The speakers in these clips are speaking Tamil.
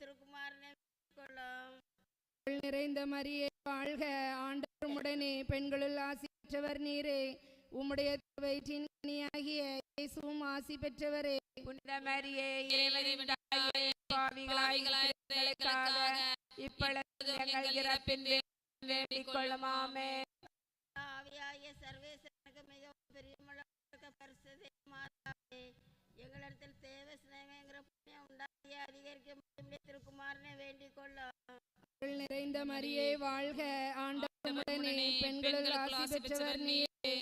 திருக்குமாரனை நிறைந்த மரியே வாழ்க ஆண்டவர் உடனே. பெண்களுள் ஆசி பெற்றவர் நீரே. உம்முடைய வயிற்றின் கனியாகிய இயேசுவும் ஆசி பெற்றவரே. புனித மரியே இறைவனின் தாயே பாவிகளாய் எங்களுக்காக இப்பொழுது எங்கள் இறப்பின் வேண்டிக் கொள்ளும் ஆமென் ஆவியாகிய சர்வேசனுக்கு மிகவும் பிரியமுள்ள பரிசுதே மாதாவே எங்களிடத்தில் தேவ சிநேகங்கிற புண்ணியம் உண்டாகி அதிகரிக்க உம்முடைய திருக்குமாரனை வேண்டிக் அருள் நிறைந்த மரியே வாழ்க. ஆண்டவர் உடனே பெண்களுள் ஆசி பெற்றவர் நீரே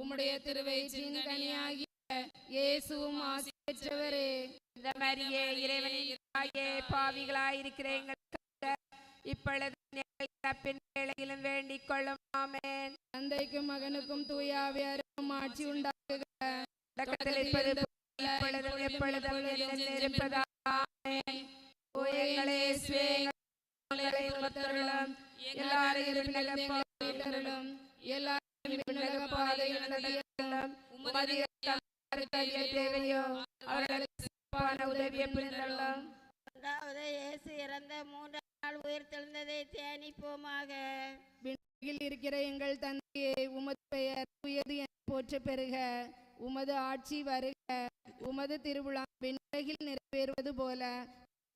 உம்முடைய திருவயிற்றின் கனியாகிய இயேசுவும் ஆசி பெற்றவரே. இந்த மரியே இறைவனின் தாயே பாவிகளாய் இருக்கிற எங்களுக்காக இப்பொழுது வேளையிலும் வேண்டிக் கொள்ளும் ஆமென். தந்தைக்கும் மகனுக்கும் தூயாவியாருக்கும் ஆட்சி உண்டாகுக. தொடக்கத்தில் இருப்பது போல இப்பொழுதும் எப்பொழுதும் என்றென்றும் இருப்பதாக இயேசு இறந்த மூன்றாம் நாள் உயிர் தெழுந்ததை தியானிப்போமாக. விண்ணில் இருக்கிற எங்கள் தந்தையே உமது பெயர் உயது என போற்ற பெறுக உமது ஆட்சி வருக. உமது திருவிழா விண்ணுலகில் நிறைவேறுவது போல.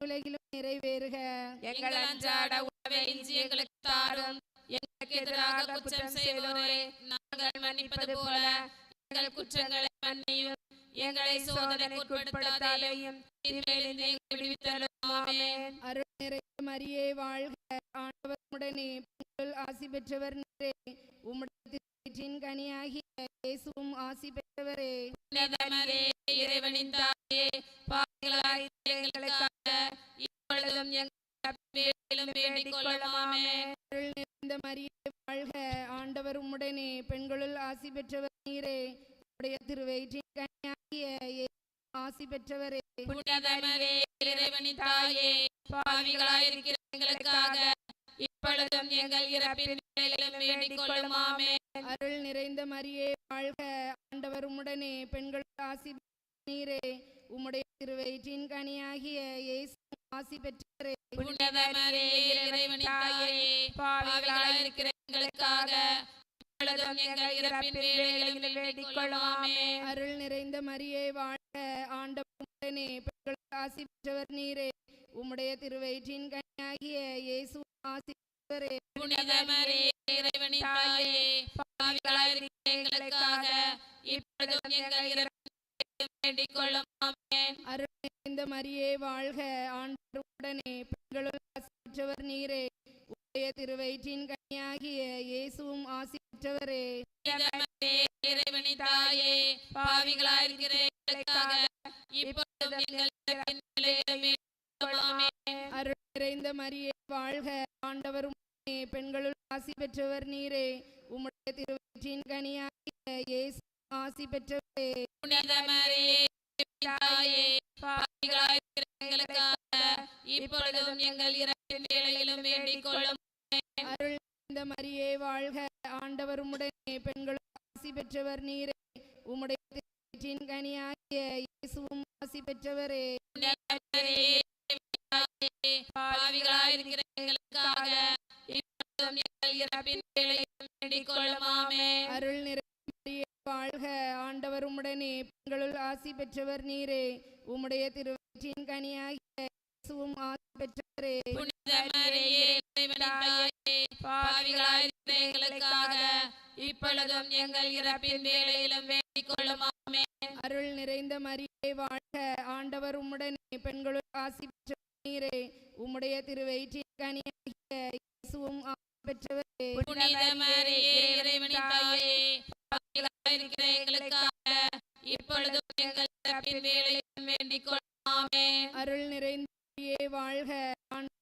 உலகிலும் நிறைவேறுக. எங்கள் அன்றாட உணவை இன்று எங்களுக்கு தாரும். எங்களுக்கு எதிராக குற்றம் செய்தோரை. நாங்கள் மன்னிப்பது போல எங்கள் குற்றங்களை மன்னியும். எங்களை சோதனைக்கு உட்படுத்தாதையும். அருள் மரியே வாழ்க. ஆண்டவர் உடனே ஆசி பெற்றவர் நீரே. உம்முடைய திருவயிற்றின் கனியாகிய இயேசுவும் ஆசி பெற்றவரே. இறைவனின் தாயே. பாவிகளாய் எங்களுக்காக இப்பொழுதும் எங்கள் வேலையிலும் வேண்டிக் மரியே வாழ்க. ஆண்டவர் உம்முடனே பெண்களுள் ஆசி பெற்றவர் நீரே. உடைய திருவயிற்றின் ஆசி பெற்றவரே. புனிதமரே, இறைவனின் தாயே பாவிகளாய் இருக்கிற எங்களுக்காக இப்பொழுதும் எங்கள் இறப்பின் வேளையிலும் வேண்டிக் கொள்ளும் ஆமென் அருள் நிறைந்த மரியே வாழ்க. ஆண்டவர் உம்முடனே பெண்களுள் ஆசி நீரே. உம்முடைய திருவயிற்றின் கனியாகிய இயேசு ஆசி ஆமென். அருள் நிறைந்த மரியே உம்முடனே. பெண்களுள் ஆசி பெற்றவர் நீரே. உம்முடைய திருவயிற்றின் கனியாகிய இயேசு ஆசி பெற்றவரே. புனிதமரே, இறைவனின் தாயே பாவிகளாய் இருக்கிற எங்களுக்காக இப்பொழுதும் எங்கள் இறப்பின் வேண்டிக் கொள்ளும் ஆமென். அருள் நிறைந்த மரியே வாழ்க. ஆண்டவர் உடனே பெண்களுள் நீரே. உடைய திருவயிற்றின் கனியாகிய இயேசுவும் ஆசி பெற்றவரே புனிதமரே, இறைவனின் தாயே பாவிகளாய் இருக்கிற எங்களுக்காக இப்பொழுதும் எங்கள் இறப்பின் வேளையிலும் வேண்டிக் கொள்ளும் ஆமென் அருள் நிறைந்த மரியே வாழ்க. ஆண்டவர் பெண்களுள் ஆசி பெற்றவர் நீரே. உம்முடைய திருவயிற்றின் கனியாகிய இயேசு ஆசி பெற்றவரே தாயே பாவிகளாய் இருக்கிற எங்களுக்காக இப்பொழுதும் எங்கள் இறப்பின் வேளையிலும் வேண்டிக் கொள்ளும். அருள் மரியே வாழ்க. ஆண்டவர் உம்முடனே பெண்களுள் ஆசி பெற்றவர் நீரே. உம்முடைய திருவயிற்றின் கனியாகிய இயேசுவும் ஆசி பெற்றவரே. எங்களுக்காக இப்பொழுதும் எங்கள் இறப்பின் வேண்டிக் அருள் மரியே வாழ்க. ஆண்டவர் உம்முடனே பெண்களுள் ஆசி பெற்றவர் நீரே. உம்முடைய கனியாகிய இயேசுவும் தாயே, பாவிகளாய் எங்களுக்காக இப்பொழுதும் எங்கள் இறப்பின் வேளையிலும் வேண்டிக் அருள் நிறைந்த மரியே வாழ்க. ஆண்டவர் உம்முடனே பெண்களுள் ஆசி நீரே. உம்முடைய திருவயிற்றின் கனியாகிய இயேசுவும் பெற்றவரே. தாயே, பாவிகளாய் இருக்கிற எங்களுக்காக இப்பொழுதும் எங்கள் இறப்பின் வேளையிலும் வேண்டிக் ஆமென் அருள் நிறைந்த வாழ்க.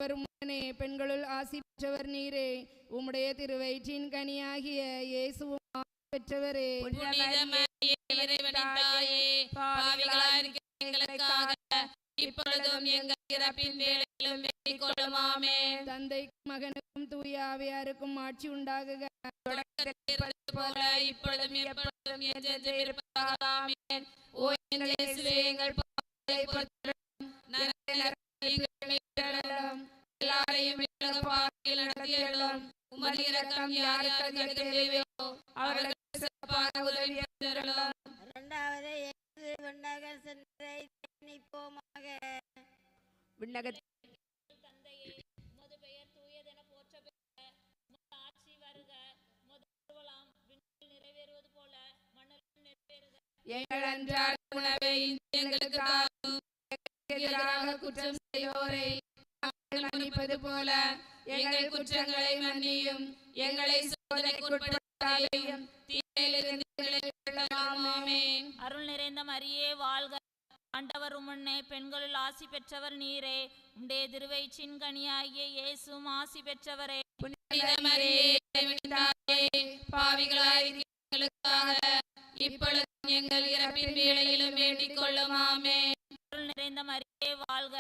உம்முடனே. பெண்களுள் ஆசி பெற்றவர் நீரே. உம்முடைய திருவயிற்றின் கனியாகிய இயேசுவும் பெற்றவரே. இப்பொழுதும் எங்கள் இறப்பின் வேளையிலும் வேண்டிக் கொள்ளும் ஆமென். தந்தைக்கும் மகனுக்கும் தூய ஆவியாருக்கும் ஆட்சி உண்டாகுக. போல இப்பொழுதும் எப்பொழுதும் எங்கள் எல்லாரையும் நடத்தியலும் உமது இரக்கம் யார் யாருக்கு தேவையோ அவர்களுக்கு நிறைவேறுவது போல மண்ணிலும் நிறைவேறுக உணவை எங்களுக்கு எதிராக குற்றம் செய்வோரை மன்னிப்பது போல எங்கள் குற்றங்களை மன்னியும். எங்களை சோதனைக்கு உட்படுத்தாதையும். தீமையிலிருந்து அருள் நிறைந்த மரியே வாழ்க. ஆண்டவர் உமன்னே பெண்களுள் ஆசி பெற்றவர் நீரே. உம்முடைய திருவயிற்றின் கனியாகிய இயேசுவும் ஆசி பெற்றவரே. புனித மரியே எங்கள் இறப்பின் வேளையிலும் வேண்டிக் கொள்ளும் ஆமென் அருள் நிறைந்த மரியே வாழ்க.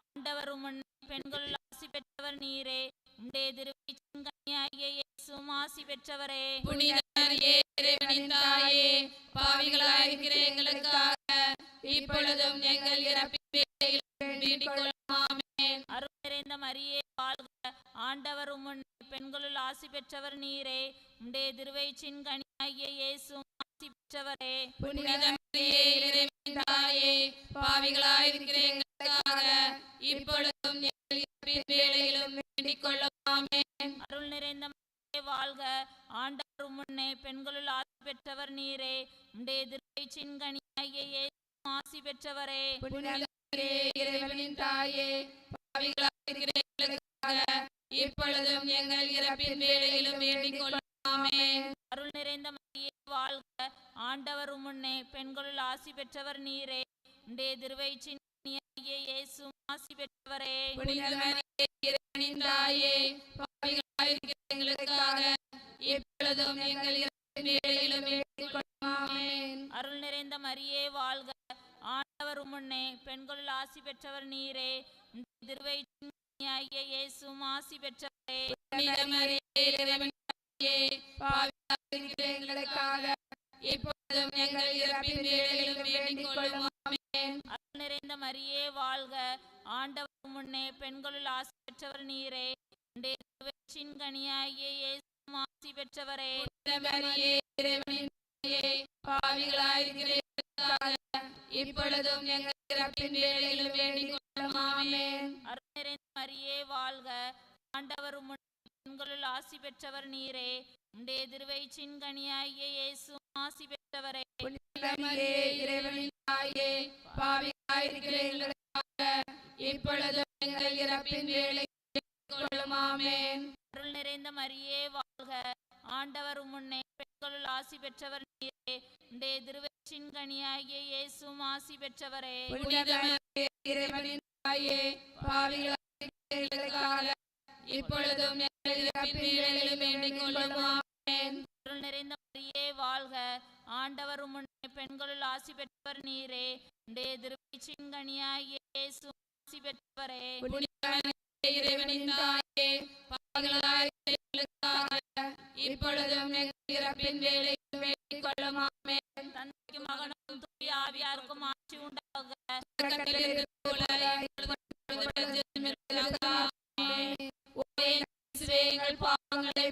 ஆண்டவர் உமன்னே பெண்களுள் ஆசி பெற்றவர் நீரே. உம்முடைய திருவயிற்றின் கனியாகிய இயேசுவும் ஆசி பெற்றவரே. புனித மரியே இறைவனின் தாயே பாவிகளாயிருக்கிற எங்களுக்காக இப்பொழுதும் எங்கள் இறப்பின் வேளையிலும் வேண்டிக் கொள்ளும் ஆமென் அருள் நிறைந்த மரியே வாழ்க. ஆண்டவர் உம்முன்னே பெண்களுள் ஆசி பெற்றவர் நீரே. உம்முடைய திருவயிற்றின் கனியாகிய இயேசுவும் ஆசி பெற்றவரே புனித மரியே இறைவனின் தாயே பாவிகளாயிருக்கிற எங்களுக்காக இப்பொழுதும் வேளையிலும் வேண்டிக் கொள்ளும் அருள் நிறைந்த வாழ்க ஆண்டவர் உம்முன்னே பெண்களுள் ஆசி பெற்றவர் நீரே உம்முடைய திருவயிற்றின் கனியாகிய இயேசுவும் ஆசி பெற்றவரே இறைவனின் தாயே பாவிகளாயிருக்கிற எங்களுக்காக இப்பொழுதும் எங்கள் இறப்பின் வேளையிலும் வேண்டிக் கொள்ளும் அருள் நிறைந்த மரியே வாழ்க. ஆண்டவர் உம்முன்னே பெண்களுள் ஆசி பெற்றவர் நீரே. உம்முடைய திருவயிற்றின் ஆசி பெற்றவரே. பாவிகளாயிருக்கிற எங்களுக்காக எங்கள் அருள் நிறைந்த மரியே வாழ்க. ஆண்டவர் உம்முன்னே பெண்களுள் ஆசி பெற்றவர் நீரே. திருவயிற்றின் ஆசி பெற்றவரே. எங்களுக்காக இப்பொழுதும் எங்கள் இறப்பின் வேளையிலும் வேண்டிக் நிறைந்த மரியே வாழ்க. ஆண்டவர் உம்முன்னே பெண்களுள் ஆசி பெற்றவர் நீரே. கனியாகிய இயேசுவும் ஆசி பெற்றவரே. மரியே இறைவனின் இப்பொழுதும் எங்கள் இறப்பின் வேளையிலும் வேண்டிக் கொள்ளும் ஆமென் அருள் நிறைந்த மரியே வாழ்க. ஆண்டவர் உம்முன்னே பெண்களுள் ஆசி பெற்றவர் நீரே. உம்முடைய திருவயிற்றின் கனியாகிய இயேசுவும் ஆசி பெற்றவரே. இறைவனின் தாயே எங்கள் இறப்பின் அருள் நிறைந்த மரியே வாழ்க. ஆண்டவர் உம்முன்னே பெண்களுள் ஆசி பெற்றவர் நீரே. உம்முடைய திருவயிற்றின் கனியாகிய இயேசுவும் ஆசி பெற்றவரே. இறைவனின் தாயே எங்களுக்காக இப்பொழுதும் நிறைந்த மரியே வாழ்க. ஆண்டவர் உம்முன்னே பெண்களுள் ஆசி பெற்றவர் நீரே. உம்முடைய கனியாகிய இயேசுவும் ஆசி பெற்றவரே. இறைவனின் தாயே இப்பொழுதும் இறப்பின் வேளையிலும் வேண்டிக் கொள்ளும் ஆமென் தந்தைக்கும் மகனுக்கும் தூய ஆவியாருக்கும் ஆட்சி உண்டாக. எங்கள் பாவங்களை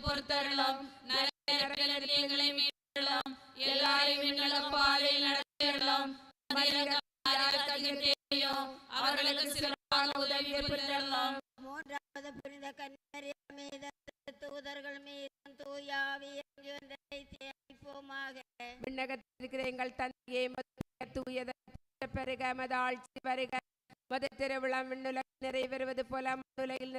நரகத்திலிருந்து எங்களை மீட்டருளும். எல்லாரையும் எங்கள் பாதையில் நடத்திடலாம் அவர்களுக்கு சிறப்பாக உதவி புரிதரலாம் மூன்றாவது புனித கன்னிமரியாள் மீது தூதர்கள் மீதும் தூயாவி இறங்கி வந்ததை தியானிப்போமாக. விண்ணகத்தில் இருக்கிற எங்கள் தந்தையே மது தூயத பெருக மத ஆட்சி வருக மத திருவிழா விண்ணுலகில் நிறைவேறுவது போல மண்ணுலகில்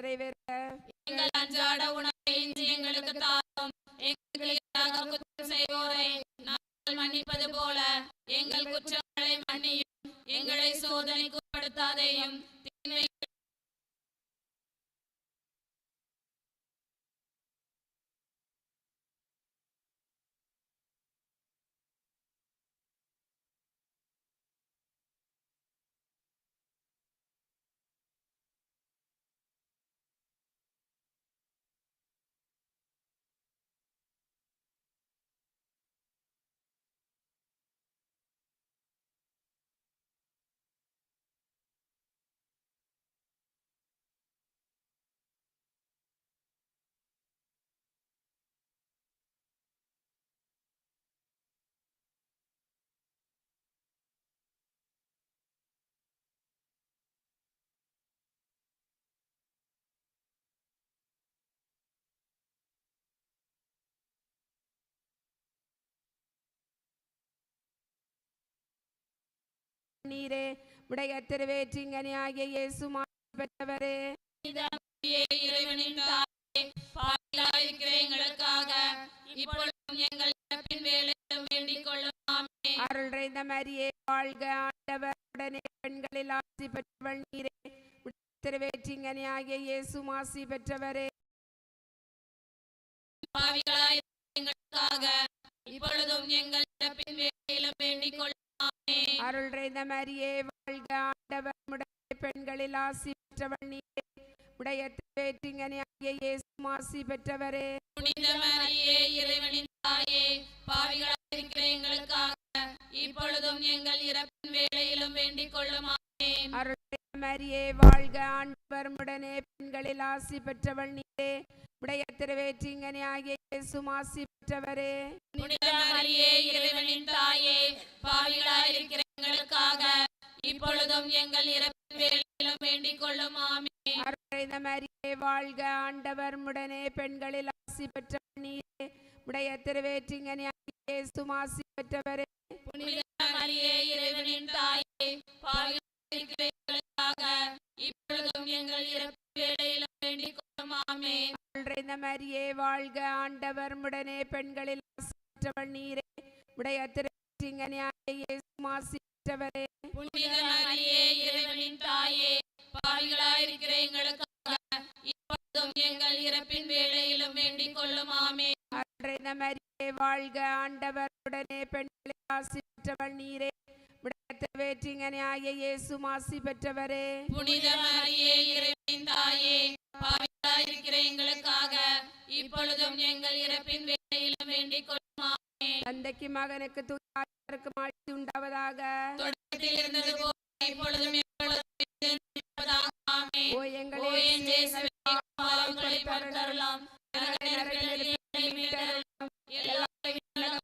நீரே. உடைய திருவேற்றிங்கனியாகிய இயேசு பெற்றவரே. பிதாவே, இறைவனின் தாயே பாவிகளாயிருக்கிற எங்களுக்காக இப்பொழுதும் எங்கள் இறப்பின் வேளையிலும் வேண்டிக் கொள்ளும் ஆமே அருள் நிறைந்த மரியே வாழ்க ஆண்டவர். உடனே பெண்களில் ஆசி பெற்றவள் நீரே. திருவேற்றிங்கனியாகிய இயேசு ஆசி பெற்றவரே. பாவிகளாயிருக்கிற எங்களுக்காக இப்பொழுதும் எங்கள் இறப்பின் வேளையிலும் வேண்டிக் கொள்ளும் அருள் நிறைந்த மரியே வாழ்க ஆண்டவர். உடனே பெண்களில் ஆசி பெற்றவள் நீரே உடைய திருவேற்றிங்கனியாகிய இயேசு ஆசி பெற்றவரே. புனித மரியே இறைவனின் தாயே பாவிகளாயிருக்கிற எங்களுக்காக இப்பொழுதும் எங்கள் இறப்பின் வேளையிலும் வேண்டிக் கொள்ளும் அருள் மரியே வாழ்க ஆண்டவர். உடனே பெண்களில் ஆசி பெற்றவள் நீரே. உடைய திருவேற்றிங்கனியாகிய இயேசு ஆசி பெற்றவரே. புனித மரியே இறைவனின் தாயே எங்களுக்காக இப்பொழுதும் எங்கள் வேளையிலும் வேண்டிக் கொள்ளும் ஆமே அருளைந்த மரியே வாழ்க ஆண்டவர் உடனே பெண்களில் ஆசி பெற்றவள் நீரே. உடைய திருவேற்றிங்கனியாகிய இயேசு ஆசி பெற்றவரே. புனித மரியே இறைவனின் தாயே எங்களுக்காக இப்பொழுதும் எங்கள் இறப்பின் வேளையிலும் வேண்டிக் கொள்ளும் ஆமே அருளைந்த மரியே வாழ்க ஆண்டவர். உடனே பெண்களில் ஆசி பெற்றவள் நீரே உடைய பெற்றவரே புனித மரியே இறைவனின் தாயே பாவிகளாயிருக்கிற எங்களுக்காக எங்கள் இறப்பின் வேளையிலும் வேண்டிக் கொள்ளும் ஆமே அருளைந்த மரியே வாழ்க ஆண்டவர். உடனே பெண்களில் ஆசி பெற்றவள் நீரே. உடைய திருவேற்றிங்கனியாகிய இயேசு ஆசி பெற்றவரே. புனித மரியே இறைவனின் தாயே பாவிகளாயிருக்கிற எங்களுக்காக இப்பொழுதும் எங்கள் இறப்பின் வேளையிலும் வேண்டிக் கொள்ளும் ஆமே தந்தைக்கு மகனுக்கு தூயாருக்கு மாற்றி உண்டாவதாக. தொடக்கத்தில் இருந்தது போல இப்பொழுதும் ஓ எங்களே பாவங்களை மீட்டருளாம். எல்லா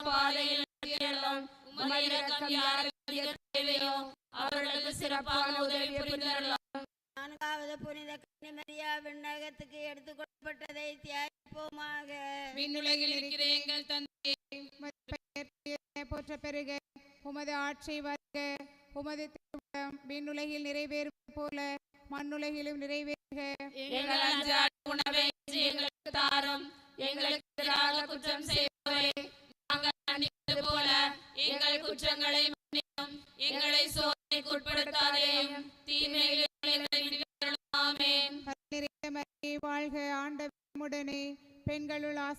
பாதையில் உமது இரக்கம் யாருக்கு சிறப்பான உதவி நான்காவது புனித கன்னிமரியா விண்ணகத்துக்கு எடுத்துக் கொள்ளப்பட்டதை தியாகிப்போமாக. விண்ணுலகில் இருக்கிற எங்கள் தந்தை போற்ற பெருக உமது ஆட்சி வருக. உமது திருவிழம் விண்ணுலகில் நிறைவேறுவது போல மண்ணுலகிலும் நிறைவேறுக. எங்கள் அன்றாட உணவை எங்களுக்கு தாரும். எங்களுக்கு எதிராக குற்றம் செய்வோரே நாங்கள் போல எங்கள் குற்றங்களை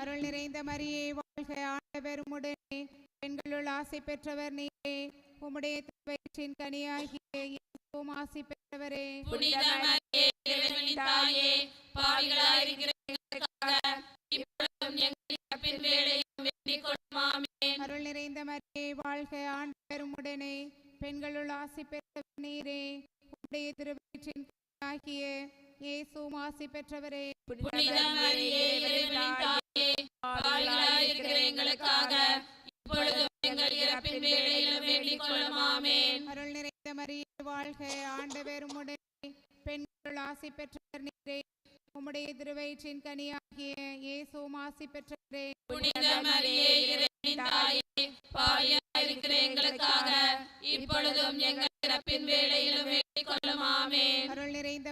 அருள் நிறைந்த மரியே வாழ்க ஆண்டவர் உடனே பெண்களுள் ஆசி பெற்றவர் நீரே. உம்முடைய திருவயிற்றின் கனியாகிய ஆசி பெற்றவரே. அருள் நிறைந்த மரியே வாழ்க ஆண்டவர் உடனே பெண்களுள் ஆசி பெற்றவர் நீரே. உம்முடைய திருவயிற்றின் கனியாகிய இயேசுவும் ஆசி பெற்றவரே மரியே எங்களுக்காக இப்பொழுதும் எங்கள் இறப்பின் வேளையிலும் வேண்டிக் அருள் நிறைந்த மரியே வாழ்க. ஆண்டவர் உடனே பெண்களுள் ஆசி பெற்றவர் நீரே. உம்முடைய திருவயிற்றின் கனியாகிய இயேசுவும் ஆசி பெற்றவரே. புனித மரியே இறைவனின் தாயே பாவிகளாயிருக்கிற எங்களுக்காக இப்பொழுதும் எங்கள் இறப்பின் வேளையிலும் வேண்டிக் கொள்ளும் ஆமென் அருள் நிறைந்த